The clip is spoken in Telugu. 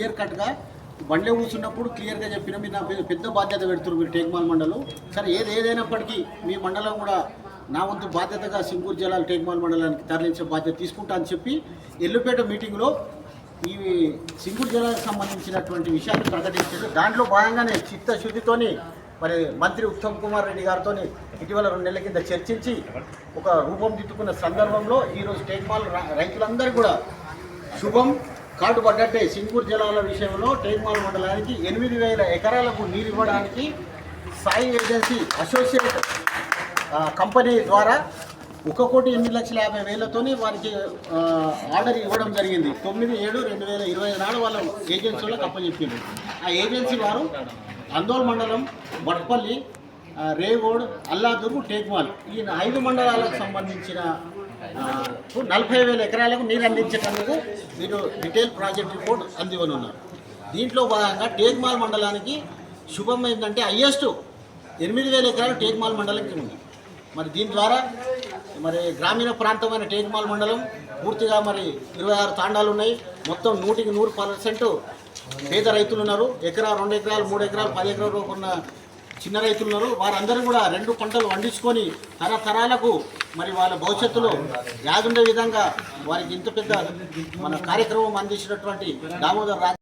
క్లియర్ కట్గా బండ్లే కూర్చున్నప్పుడు క్లియర్గా చెప్పిన మీరు నా మీద పెద్ద బాధ్యత పెడుతున్నారు మీరు టేక్మాల్ మండలం. సరే ఏది ఏదైనప్పటికీ మీ మండలం కూడా నా వంతు బాధ్యతగా సింగూరు జిల్లాల టేక్మాల్ మండలానికి తరలించే బాధ్యత తీసుకుంటా అని చెప్పి ఎల్లుపేట మీటింగ్లో ఈ సింగూరు జిల్లాకు సంబంధించినటువంటి విషయాన్ని ప్రకటించారు దాంట్లో భాగంగానే చిత్తశుద్ధితోని మరి మంత్రి ఉత్తమ్ కుమార్ రెడ్డి గారితో ఇటీవల రెండు నెలల కింద చర్చించి ఒక రూపం దిద్దుకున్న సందర్భంలో ఈరోజు టేక్మాల్ రైతులందరూ కూడా శుభం. కార్డు పడ్డట్టే సింగూరు జలాల విషయంలో టేక్మాల్ మండలానికి ఎనిమిది వేల ఎకరాలకు నీరు ఇవ్వడానికి సాయి ఏజెన్సీ అసోసియేట్ కంపెనీ ద్వారా ఒక కోటి ఎనిమిది లక్షల యాభై వేలతోని వారికి ఆర్డర్ ఇవ్వడం జరిగింది. తొమ్మిది ఏడు రెండు వేల ఇరవై నాడు వాళ్ళ ఏజెన్సీలో వాళ్ళకి అప్పచెప్పింది ఆ ఏజెన్సీ వారు అందోల్ మండలం బట్పల్లి రేగోడ్ అల్లాదుర్గు టేక్మాల్ ఈ ఐదు మండలాలకు సంబంధించిన నలభై వేల ఎకరాలకు నీరు అందించేటందుకు మీరు డీటెయిల్ ప్రాజెక్ట్ రిపోర్ట్ అందివనున్నారు దీంట్లో భాగంగా టేక్మాల్ మండలానికి శుభం ఏంటంటే హయ్యెస్ట్ ఎనిమిది వేల ఎకరాలు టేక్మాల్ మండలంకి ఉంది. మరి దీని ద్వారా మరి గ్రామీణ ప్రాంతమైన టేక్మాల్ మండలం పూర్తిగా మరి ఇరవై ఆరు తాండాలు ఉన్నాయి. మొత్తం నూటికి నూరు పర్సెంట్ పేద రైతులు ఉన్నారు. ఎకరా రెండు ఎకరాలు మూడు ఎకరాలు పది ఎకరాలు ఉన్న చిన్న రైతులు ఉన్నారు వారందరూ కూడా రెండు పంటలు పండించుకొని తరతరాలకు మరి వాళ్ళ భవిష్యత్తులో యాదుండే విధంగా వారికి ఇంత పెద్ద మన కార్యక్రమం అందించినటువంటి దామోదర్